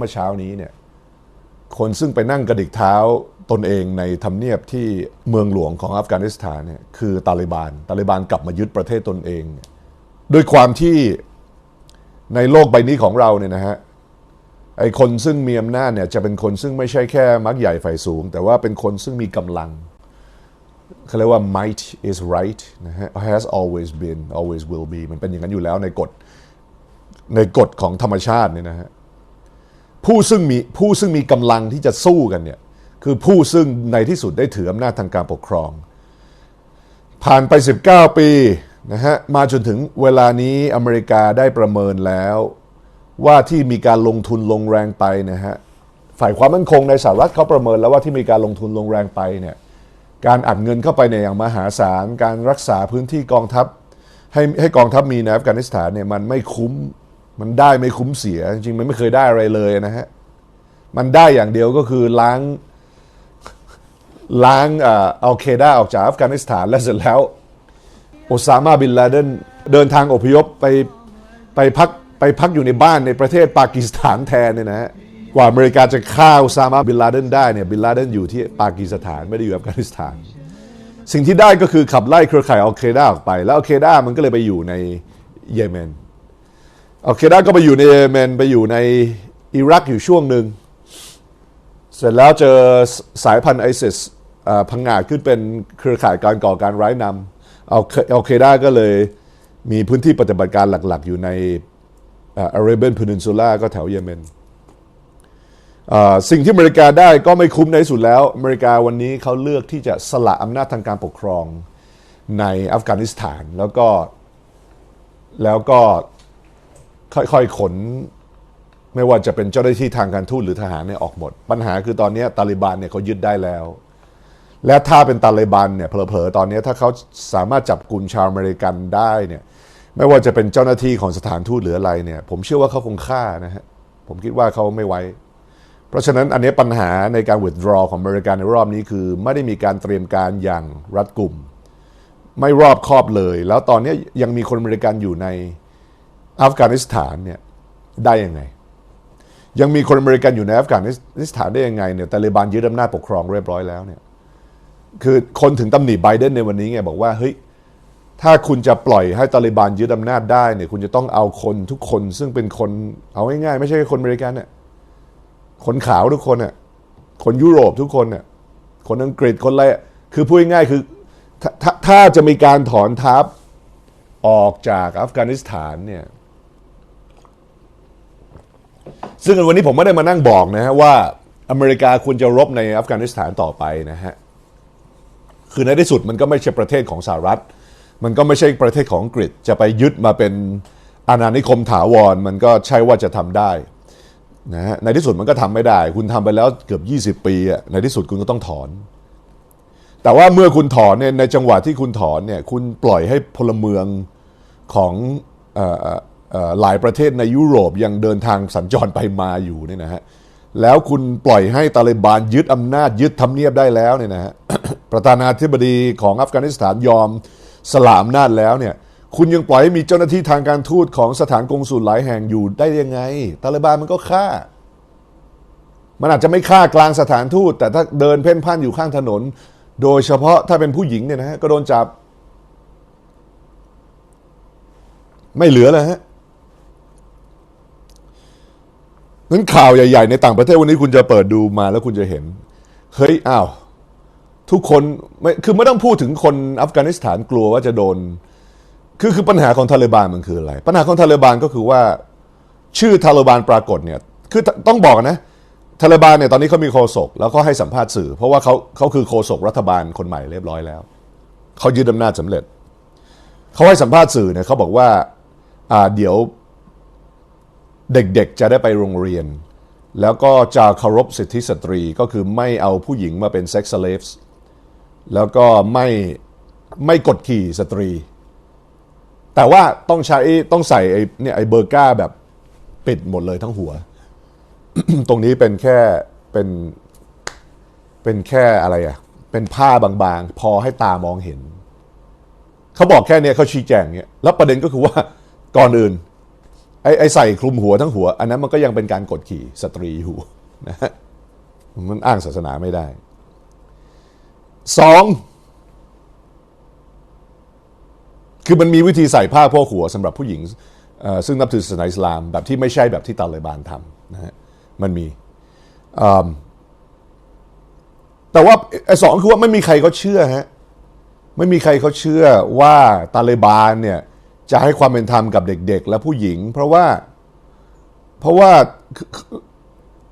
เมื่อเช้านี้เนี่ยคนซึ่งไปนั่งกระดิกเท้าตนเองในทำเนียบที่เมืองหลวงของอัฟกานิสถานเนี่ยคือตาลิบานตาลิบานกลับมายึดประเทศตนเองด้วยความที่ในโลกใบนี้ของเราเนี่ยนะฮะไอคนซึ่งมีอำนาจเนี่ยจะเป็นคนซึ่งไม่ใช่แค่มักใหญ่ไฟสูง แต่ว่าเป็นคนซึ่งมีกำลังเขาเรียกว่า might is right นะฮะ has always been always will be มันเป็นอย่างนั้นอยู่แล้วในกฎในกฎของธรรมชาติเนี่ยนะฮะ ผู้ซึ่งมีผู้ซึ่งมีกำลังที่จะสู้กันเนี่ยคือผู้ซึ่งในที่สุดได้ถืออำนาจทางการปกครอง ผ่านไป 19 ปีนะฮะมาจนถึงเวลานี้อเมริกาได้ประเมินแล้ว ว่าที่มีการลงทุนลงแรงไปนะฮะฝ่ายความมั่นคงในสหรัฐเขาประเมินแล้วว่าที่มีการลงทุนลงแรงไปเนี่ยการอัดเงินเข้าไปในอย่างมหาศาล การรักษาพื้นที่กองทัพ ให้ให้กองทัพมีในอัฟกานิสถานเนี่ยมันไม่คุ้ม มันได้ไม่คุ้มเสีย จริงมันไม่เคยได้อะไรเลยนะฮะ มันได้อย่างเดียวก็คือล้างล้างอัลเคดาออกจากอัฟกานิสถานและเสร็จแล้วโอซามาบินลาเดนเดินทางอพยพไปไปพักไปพักอยู่ในบ้านในประเทศปากีสถานแทนเนี่ยนะฮะกว่าอเมริกาจะฆ่าโอซามาบินลาเดนได้เนี่ยบินลาเดนอยู่ที่ปากีสถานไม่ได้อยู่อัฟกานิสถาน สิ่งที่ได้ก็คือขับไล่เครือข่ายอัลเคดาออกไป แล้วอัลเคดามันก็เลยไปอยู่ในเยเมน อัลเคด้าก็ไปอยู่ในเยเมนไปอยู่ในอิรักอยู่ช่วงหนึ่ง เสร็จแล้วเจอสายพันธุ์ไอซิสพังงาดขึ้นเป็นเครือข่ายการก่อการร้ายนำเอาอัลเคด้าก็เลยมีพื้นที่ปฏิบัติการหลักๆ อยู่ในอาราเบียนพนินซูล่าก็แถวเยเมนสิ่งที่อเมริกาได้ก็ไม่คุ้มในที่สุดแล้ว อเมริกาวันนี้เขาเลือกที่จะสละอำนาจทางการปกครองในอัฟกานิสถานแล้วก็แล้วก็ ค่อยๆขน ไม่ว่าจะเป็นเจ้าหน้าที่ทางการทูตหรือทหารเนี่ยออกหมด ปัญหาคือตอนนี้ตาลิบันเนี่ยเขายึดได้แล้ว และถ้าเป็นตาลิบันเนี่ยเผลอๆตอนนี้ถ้าเขาสามารถจับกลุ่มชาวอเมริกันได้เนี่ยไม่ว่าจะเป็นเจ้าหน้าที่ของสถานทูตหรืออะไรเนี่ย ผมเชื่อว่าเขาคงฆ่านะฮะผมคิดว่าเขาไม่ไว้ เพราะฉะนั้นอันนี้ปัญหาในการ withdraw ของอเมริกันในรอบนี้คือ ไม่ได้มีการเตรียมการอย่างรัดกุม ไม่รอบคอบเลย แล้วตอนนี้ยังมีคนอเมริกันอยู่ใน อัฟกานิสถานเนี่ยได้ยังไง ยังมีคนอเมริกันอยู่ในอัฟกานิสถานได้ยังไงเนี่ยตาลิบันยึดอำนาจปกครองเรียบร้อยแล้วเนี่ยคือคนถึงตำหนิไบเดนในวันนี้ไงบอกว่าเฮ้ยถ้าคุณจะปล่อยให้ตาลิบันยึดอำนาจได้เนี่ยคุณจะต้องเอาคนทุกคนซึ่งเป็นคนเอาง่ายๆไม่ใช่คนอเมริกันเนี่ยคนขาวทุกคนเนี่ยคนยุโรปทุกคนเนี่ยคนอังกฤษคนอะไรคือพูดง่ายๆคือถถถ้าจะมีการถอนทัพออกจากอัฟกานิสถานเนี่ย ซึ่งวันนี้ผมไม่ได้มานั่งบอกนะฮะว่าอเมริกาควรจะรบในอัฟกานิสถานต่อไปนะฮะคือในที่สุดมันก็ไม่ใช่ประเทศของสหรัฐ มันก็ไม่ใช่ประเทศของอังกฤษจะไปยึดมาเป็นอาณานิคมถาวรมันก็ใช่ว่าจะทำได้นะฮะในที่สุดมันก็ทำไม่ได้ คุณทำไปแล้วเกือบ 20 ปีอะในที่สุดคุณก็ต้องถอน แต่ว่าเมื่อคุณถอนเนี่ยในจังหวะที่คุณถอนเนี่ยคุณปล่อยให้พลเมืองของอ หลายประเทศในยุโรปยังเดินทางสัญจรไปมาอยู่เนี่ยนะฮะแล้วคุณปล่อยให้ตาลิบานยึดอำนาจยึดทำเนียบได้แล้วเนี่ยนะฮะประธานาธิบดีของอัฟกานิสถานยอมสละอำนาจแล้วเนี่ยคุณยังปล่อยให้มีเจ้าหน้าที่ทางการทูตของสถานกงสุลหลายแห่งอยู่ได้ยังไง ตาลิบานมันก็ฆ่า มันอาจจะไม่ฆ่ากลางสถานทูต แต่ถ้าเดินเพ่นพ่านอยู่ข้างถนน โดยเฉพาะถ้าเป็นผู้หญิงเนี่ยนะฮะก็โดนจับ ไม่เหลือเลยฮะ นั้นข่าวใหญ่ ๆ ในต่างประเทศวันนี้คุณจะเปิดดูมาแล้วคุณจะเห็น เฮ้ยอ้าวทุกคนไม่คือไม่ต้องพูดถึงคนอัฟกานิสถานกลัวว่าจะโดน คือคือปัญหาของทาเลบานมันคืออะไร ปัญหาของทาเลบานก็คือว่า ชื่อทาเลบานปรากฏเนี่ย คือต้องบอกนะทาเลบานเนี่ยตอนนี้เขามีโคศกแล้วก็ให้สัมภาษณ์สื่อ เพราะว่าเขาเขาคือโคศกรัฐบาลคนใหม่เรียบร้อยแล้วเขายึดอำนาจสำเร็จเขาให้สัมภาษณ์สื่อเนี่ยเขาบอกว่าอ่าเดี๋ยว เด็กๆจะได้ไปโรงเรียน แล้วก็จะเคารพสิทธิสตรีก็คือไม่เอาผู้หญิงมาเป็นเซ็กซ์เลฟส์แล้วก็ไม่ไม่กดขี่สตรี แต่ว่าต้องใช้ต้องใส่ไอ้เนี่ยไอ้เบอร์ก้าแบบปิดหมดเลยทั้งหัว ตรงนี้เป็นแค่เป็นเป็นแค่อะไรอะเป็นผ้าบางๆ พอให้ตามองเห็น เขาบอกแค่นี้เขาชี้แจงเนี่ยแล้วประเด็นก็คือว่าก่อนอื่น ไอ้ไอ้ใส่คลุมหัวทั้งหัว อันนั้นมันก็ยังเป็นการกดขี่สตรีอยู่นะฮะมันอ้างศาสนาไม่ได้สองคือมันมีวิธีใส่ผ้าโพกหัวสำหรับผู้หญิง ซึ่งนับถือศาสนาอิสลามแบบที่ไม่ใช่แบบที่ตาลิบานทำนะฮะมันมีแต่ว่าไอ้สองคือว่าไม่มีใครเขาเชื่อฮะไม่มีใครเขาเชื่อว่าตาลิบานเนี่ย จะให้ความเป็นธรรมกับเด็ก ๆ และผู้หญิง เพราะว่า เพราะว่า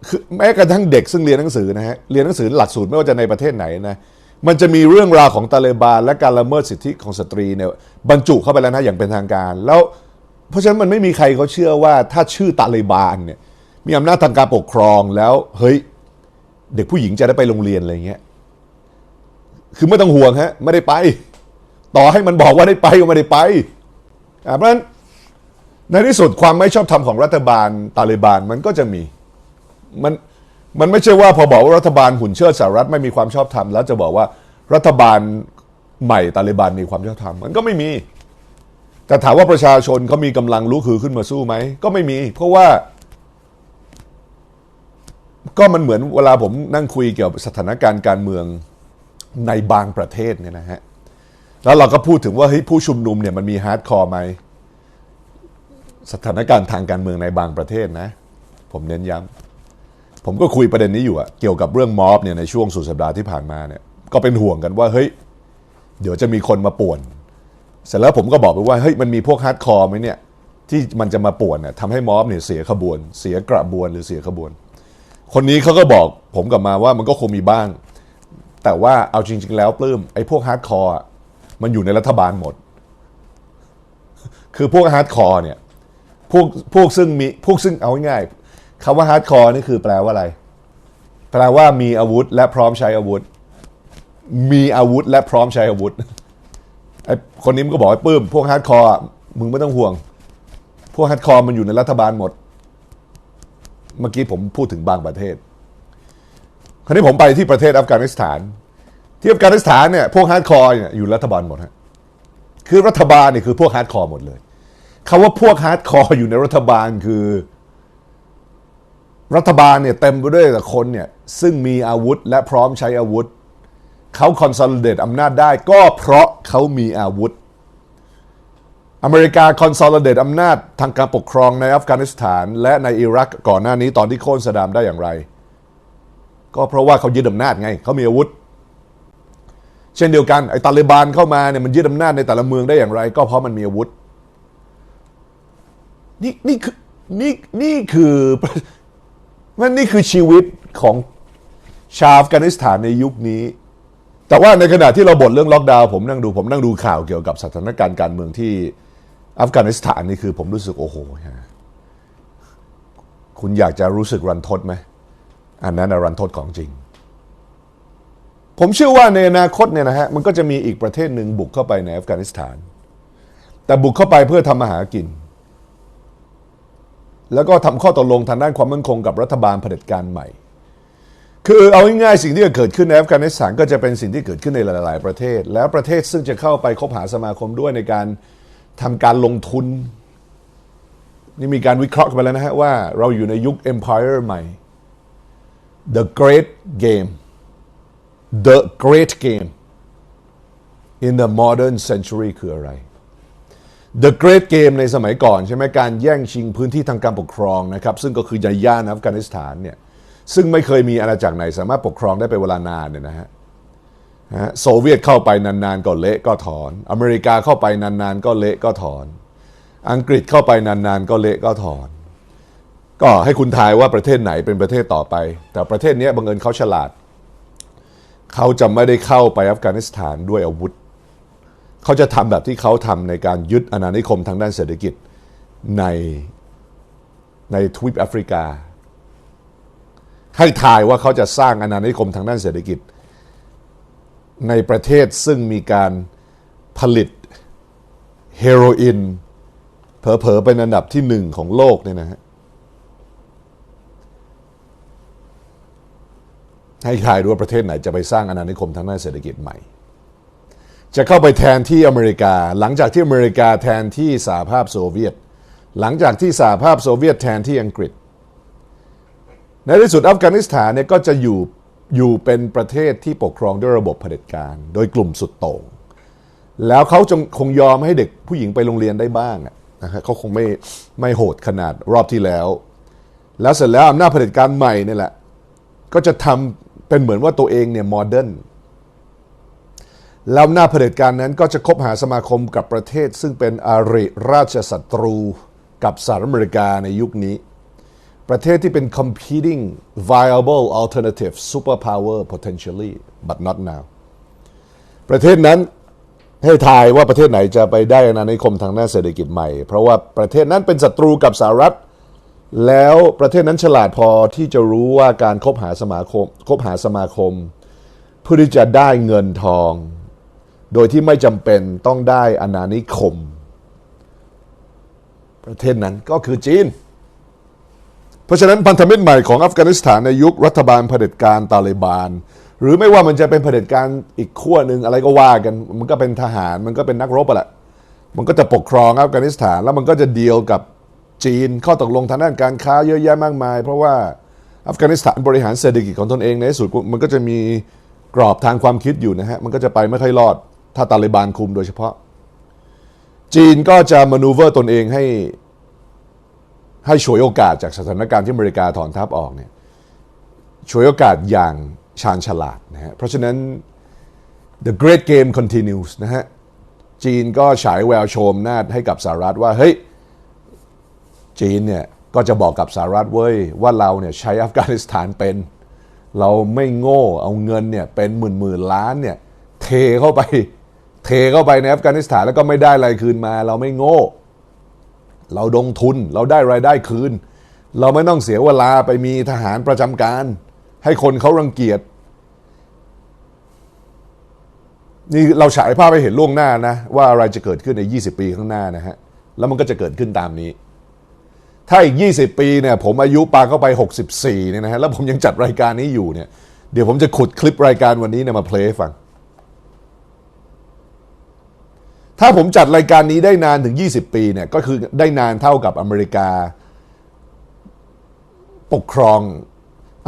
คือแม้กระทั่งเด็กซึ่งเรียนหนังสือนะฮะเรียนหนังสือหลักสูตรไม่ว่าจะในประเทศไหนนะมันจะมีเรื่องราวของตาเลบานและการละเมิดสิทธิของสตรีเนี่ยบรรจุเข้าไปแล้วนะอย่างเป็นทางการ แล้ว เพราะฉะนั้นมันไม่มีใครเขาเชื่อว่าถ้าชื่อตาเลบานเนี่ยมีอำนาจทางการปกครองแล้วเฮ้ยเด็กผู้หญิงจะได้ไปโรงเรียนอะไรเงี้ยคือไม่ต้องห่วงฮะไม่ได้ไป ต่อให้มันบอกว่าได้ไปก็ไม่ได้ไป เพราะฉะนั้นในที่สุดความไม่ชอบธรรมของรัฐบาลตาลิบานมันก็จะมีมันมันไม่ใช่ว่าพอบอกว่ารัฐบาลหุ่นเชิดสหรัฐไม่มีความชอบธรรมแล้วจะบอกว่ารัฐบาลใหม่ตาลิบันมีความชอบธรรมมันก็ไม่มี แต่ถามว่าประชาชนเขามีกำลังลุกฮือขึ้นมาสู้ไหมก็ไม่มี เพราะว่า ก็มันเหมือนเวลาผมนั่งคุยเกี่ยวกับสถานการณ์การเมืองในบางประเทศเนี่ยนะฮะ แล้วเราก็พูดถึงว่าเฮ้ยผู้ชุมนุมเนี่ยมันมีฮาร์ดคอร์ไหมสถานการณ์ทางการเมืองในบางประเทศนะ ผมเน้นย้ำผมก็คุยประเด็นนี้อยู่อะเกี่ยวกับเรื่องม็อบเนี่ยในช่วงสุดสัปดาห์ที่ผ่านมาเนี่ยก็เป็นห่วงกันว่าเฮ้ยเดี๋ยวจะมีคนมาป่วน เสร็จแล้วผมก็บอกไปว่าเฮ้ยมันมีพวกฮาร์ดคอร์ไหมเนี่ยที่มันจะมาป่วนเนี่ยทำให้ม็อบเนี่ยเสียขบวน เสียกระบวนหรือเสียขบวน คนนี้เขาก็บอกผมกลับมาว่ามันก็คงมีบ้าง แต่ว่าเอาจริง ๆ แล้วปลื้มไอ้พวกฮาร์ดคอร์ มันอยู่ในรัฐบาลหมด คือพวกฮาร์ดคอร์เนี่ยพวกพวกซึ่งมีพวกซึ่งเอาง่ายๆคำว่าฮาร์ดคอร์นี่คือแปลว่าอะไร แปลว่ามีอาวุธและพร้อมใช้อาวุธ มีอาวุธและพร้อมใช้อาวุธไอ้คนนี้มันก็บอกไอ้ปื้มพวกฮาร์ดคอร์มึงไม่ต้องห่วง พวกฮาร์ดคอร์มันอยู่ในรัฐบาลหมด เมื่อกี้ผมพูดถึงบางประเทศ คราวนี้ผมไปที่ประเทศอัฟกานิสถาน ที่อัฟกานิสถานเนี่ยพวกฮาร์ดคอร์เนี่ยอยู่รัฐบาลหมดฮะคือรัฐบาลเนี่ยคือพวกฮาร์ดคอร์หมดเลยคาว่าพวกฮาร์ดคอร์อยู่ในรัฐบาลคือ รัฐบาลเนี่ยเต็มไปด้วยแต่คนเนี่ยซึ่งมีอาวุธและพร้อมใช้อาวุธเขาคอนโซลเดตอำนาจได้ก็เพราะเขามีอาวุธ อเมริกาคอนโซลเดตอำนาจทางการปกครองในอัฟกานิสถาน และในอิรักก่อนหน้านี้ตอนที่โค่นสดามได้อย่างไร ก็เพราะว่าเขายึดอำนาจไงเขามีอาวุธ เช่นเดียวกันไอ้ตาลิบานเข้ามาเนี่ยมันยึดอำนาจในแต่ละเมืองได้อย่างไร ก็เพราะมันมีอาวุธนี่นี่คือนี่นี่คือมันนี่คือชีวิตของชาวอัฟกานิสถานในยุคนี้ แต่ว่าในขณะที่เราบ่นเรื่องล็อกดาวน์ผมนั่งดูผมนั่งดูข่าวเกี่ยวกับสถานการณ์การเมืองที่อัฟกานิสถานนี่คือผมรู้สึกโอ้โหคุณอยากจะรู้สึกรันทดไหมอันนั้นรันทดของจริง ผมเชื่อว่าในอนาคตเนี่ยนะฮะมันก็จะมีอีกประเทศหนึ่งบุกเข้าไปในอัฟกานิสถาน แต่บุกเข้าไปเพื่อทำมาหากิน แล้วก็ทำข้อตกลงทางด้านความมั่นคงกับรัฐบาลเผด็จการใหม่ คือเอาง่ายๆสิ่งที่จะเกิดขึ้นในอัฟกานิสถานก็จะเป็นสิ่งที่เกิดขึ้นในหลาย ๆ ประเทศ แล้วประเทศซึ่งจะเข้าไปคบหาสมาคมด้วยในการทำการลงทุนนี่มีการวิเคราะห์กันไปแล้วนะฮะว่าเราอยู่ในยุค Empire ใหม่ The Great Game The Great Game in the modern century คืออะไร The Great Game ในสมัยก่อนใช่ไหมการแย่งชิงพื้นที่ทางการปกครองนะครับ ซึ่งก็คือในย่านอัฟกานิสถานเนี่ยซึ่งไม่เคยมีอาณาจักรไหนสามารถปกครองได้เป็นเวลานานเนี่ยนะฮะนะฮะโซเวียตเข้าไปนานๆก็เละก็ถอน อเมริกาเข้าไปนานๆก็เละก็ถอน อังกฤษเข้าไปนานๆก็เละก็ถอน ก็ให้คุณทายว่าประเทศไหนเป็นประเทศต่อไป แต่ประเทศนี้บังเอิญเขาฉลาด เขาจะไม่ได้เข้าไปอัฟกานิสถานด้วยอาวุธ เขาจะทำแบบที่เขาทำในการยึดอาณานิคมทางด้านเศรษฐกิจในในทวีปแอฟริกา ให้ทายว่าเขาจะสร้างอาณานิคมทางด้านเศรษฐกิจ ในประเทศซึ่งมีการผลิตเฮโรอีนเผลอๆเป็นอันดับที่หนึ่งของโลกเนี่ยนะฮะ ให้ทายดูว่าประเทศไหนจะไปสร้างอาณานิคมทางด้านเศรษฐกิจใหม่ จะเข้าไปแทนที่อเมริกา หลังจากที่อเมริกาแทนที่สหภาพโซเวียต หลังจากที่สหภาพโซเวียตแทนที่อังกฤษ ในที่สุดอัฟกานิสถานเนี่ยก็จะอยู่อยู่เป็นประเทศที่ปกครองด้วยระบบเผด็จการ โดยกลุ่มสุดโต่งแล้วเขาจงคงยอมให้เด็กผู้หญิงไปโรงเรียนได้บ้างอะนะฮะเขาคงไม่ไม่โหดขนาดรอบที่แล้ว แล้วเสร็จแล้วอำนาจเผด็จการใหม่นี่แหละ ก็จะทำ เป็นเหมือนว่าตัวเองเนี่ยโมเดิร์นแล้วอำนาเผด็จการนั้นก็จะคบหาสมาคมกับประเทศ ซึ่งเป็นอาริราชศัตรูกับสหรัฐอเมริกาในยุคนี้ ประเทศที่เป็น competing viable alternative superpower potentially but not now ประเทศนั้นให้ทายว่าประเทศไหนจะไปได้อาณานิคมทางด้านเศรษฐกิจใหม่ เพราะว่าประเทศนั้นเป็นศัตรูกับสหรัฐ แล้วประเทศนั้นฉลาดพอที่จะรู้ว่าการคบหาสมาคมคบหาสมาคม เพื่อที่จะได้เงินทอง โดยที่ไม่จำเป็นต้องได้อาณานิคม ประเทศนั้นก็คือจีน เพราะฉะนั้นพันธมิตรใหม่ของอัฟกานิสถานในยุครัฐบาลเผด็จการตาลิบาน หรือไม่ว่ามันจะเป็นเผด็จการอีกขั้วหนึ่งอะไรก็ว่ากัน มันก็เป็นทหารมันก็เป็นนักรบแหละมันก็จะปกครองอัฟกานิสถานแล้วมันก็จะเดียวกับ จีน ข้อตกลงทางด้านการค้าเยอะแยะมากมาย เพราะว่าอัฟกานิสถานบริหารเศรษฐกิจของตนเองในที่สุดมันก็จะมีกรอบทางความคิดอยู่นะฮะ มันก็จะไปไม่ค่อยรอด ถ้าตาลิบานคุมโดยเฉพาะ จีนก็จะมานูเวอร์ตนเองให้ให้ฉวยโอกาสจากสถานการณ์ที่อเมริกาถอนทัพออกเนี่ยฉวยโอกาสอย่างชาญฉลาดนะฮะ เพราะฉะนั้น the great game continues นะฮะ จีนก็ฉายแววโฉมหน้าจให้กับสหรัฐว่า เฮ้ย จีนเนี่ยก็จะบอกกับสหรัฐเว้ยว่าเราเนี่ยใช้อัฟกานิสถานเป็น เราไม่โง่เอาเงินเนี่ยเป็นหมื่นหมื่นล้านเนี่ยเทเข้าไป เทเข้าไปในอัฟกานิสถานแล้วก็ไม่ได้อะไรคืนมา เราไม่โง่ เราลงทุนเราได้รายได้คืน เราไม่ต้องเสียเวลาไปมีทหารประจำการ ให้คนเขารังเกียจนี่เราฉายภาพไปเห็นล่วงหน้านะ ว่าอะไรจะเกิดขึ้นใน 20 ปีข้างหน้านะฮะ แล้วมันก็จะเกิดขึ้นตามนี้ ถ้าอีก 20 ปีเนี่ยผมอายุปาเข้าไป 64เนี่ยนะฮะแล้วผมยังจัดรายการนี้อยู่เนี่ยเดี๋ยวผมจะขุดคลิปรายการวันนี้เนี่ยมาเพลย์ฟัง ถ้าผมจัดรายการนี้ได้นานถึง 20 ปีเนี่ยก็คือได้นานเท่ากับอเมริกา ปกครอง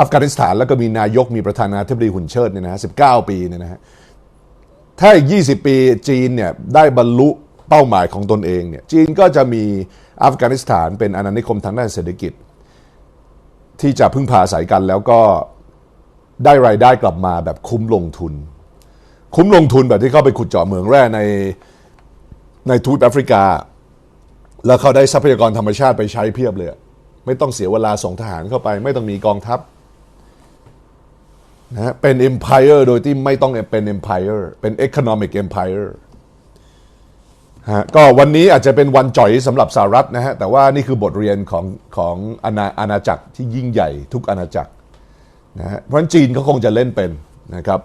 อัฟกานิสถานแล้วก็มีนายกมีประธานาธิบดีหุ่นเชิดเนี่ยนะฮะ19ปีเนี่ยนะฮะถ้าอีก 20 ปีจีนเนี่ยได้บรรลุเป้าหมายของตนเองเนี่ยจีนก็จะมี อัฟกานิสถานเป็นอาณานิคมทางด้านเศรษฐกิจ ที่จะพึ่งพาอาศัยกันแล้วก็ได้รายได้กลับมาแบบคุ้มลงทุน คุ้มลงทุนแบบที่เข้าไปขุดเจาะเหมืองแร่ในในทูตแอฟริกา แล้วเขาได้ทรัพยากรธรรมชาติไปใช้เพียบเลย ไม่ต้องเสียเวลาส่งทหารเข้าไป ไม่ต้องมีกองทัพนะฮะเป็น empire โดยที่ไม่ต้องเป็น empire เป็น economic empire ฮะก็วันนี้อาจจะเป็นวันจ่อยสำหรับสหรัฐนะฮะ แต่ว่านี่คือบทเรียนของของอาณาอาณาจักรที่ยิ่งใหญ่ทุกอาณาจักรนะฮะเพราะฉะนั้นจีนเขาคงจะเล่นเป็นนะครับ